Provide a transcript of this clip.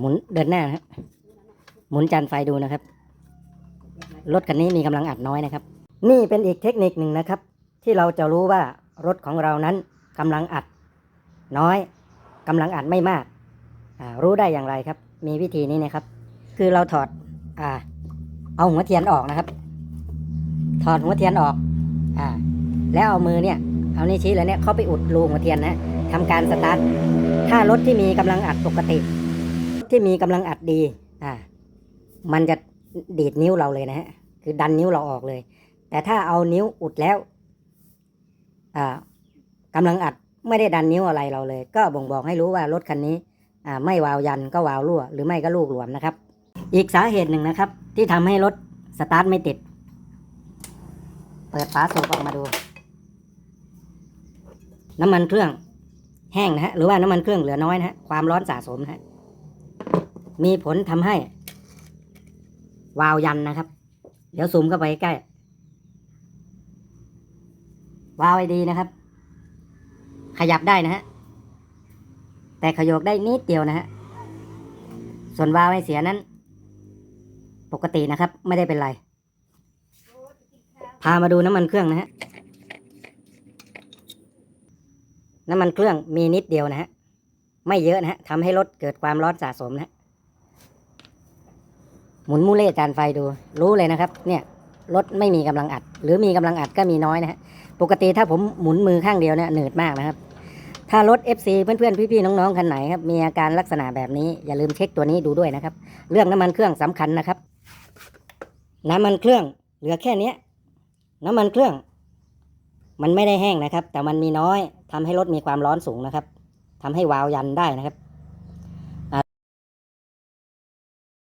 หมุนเดินหน้านะครับ หมุนจานไฟดูนะครับ รถคันนี้มีกำลังอัดน้อยนะครับ นี่เป็นอีกเทคนิคหนึ่งนะครับ ที่เราจะรู้ว่ารถของเรานั้นกำลังอัดน้อยกำลังอัดไม่มาก รู้ได้อย่างไรครับ มีวิธีนี้นะครับ คือเราถอดอเอาหัวเทียนออกนะครับ ถอดหัวเทียนออกอแล้วเอามือเนี่ย เอานิ้วชี้แล้วเนี่ยเข้าไปอุดรูหัวเทียนนะทำการสตาร์ทถ้ารถที่มีกำลังอัดปกติ ที่มีกำลังอัดดี อ่า มันจะดีดนิ้วเราเลยนะฮะ คือดันนิ้วเราออกเลย แต่ถ้าเอานิ้วอุดแล้ว อ่ากำลังอัดไม่ได้ดันนิ้วอะไรเราเลย ก็บ่งบอกให้รู้ว่ารถคันนี้ อ่า ไม่วาวยันก็วาวรั่ว หรือไม่ก็ลูกหลวมนะครับ อีกสาเหตุหนึ่งนะครับ ที่ทำให้รถสตาร์ทไม่ติด เปิดฝาสูบออกมาดู น้ำมันเครื่องแห้งนะฮะ หรือว่าน้ำมันเครื่องเหลือน้อยนะฮะ ความร้อนสะสมนะฮะ มีผลทำให้ วาล์วยันนะครับ เดี๋ยวซูมเข้าไปใกล้ วาล์วไอดีนะครับ ขยับได้นะฮะ แต่ขยกได้นิดเดียวนะฮะ ส่วนวาล์วไอเสียนั้น ปกตินะครับ ไม่ได้เป็นไร พามาดูน้ำมันเครื่องนะฮะ น้ำมันเครื่องมีนิดเดียวนะฮะ ไม่เยอะนะฮะทำให้รถเกิดความร้อนสะสมนะฮะ หมุนมูเล่จานไฟดู รู้เลยนะครับ เนี่ยรถไม่มีกำลังอัด หรือมีกำลังอัดก็มีน้อยนะฮะปกติถ้าผมหมุนมือข้างเดียวเนี่ยหนืดมากนะครับ ถ้ารถ FC เพื่อนๆพี่ๆน้องๆคันไหนครับมีอาการลักษณะแบบนี้อย่าลืมเช็คตัวนี้ดูด้วยนะครับ เรื่องน้ำมันเครื่องสำคัญนะครับ น้ำมันเครื่องเหลือแค่เนี้ยน้ำมันเครื่อง มันไม่ได้แห้งนะครับ แต่มันมีน้อยทำให้รถมีความร้อนสูงนะครับทำให้วาวยันได้นะครับ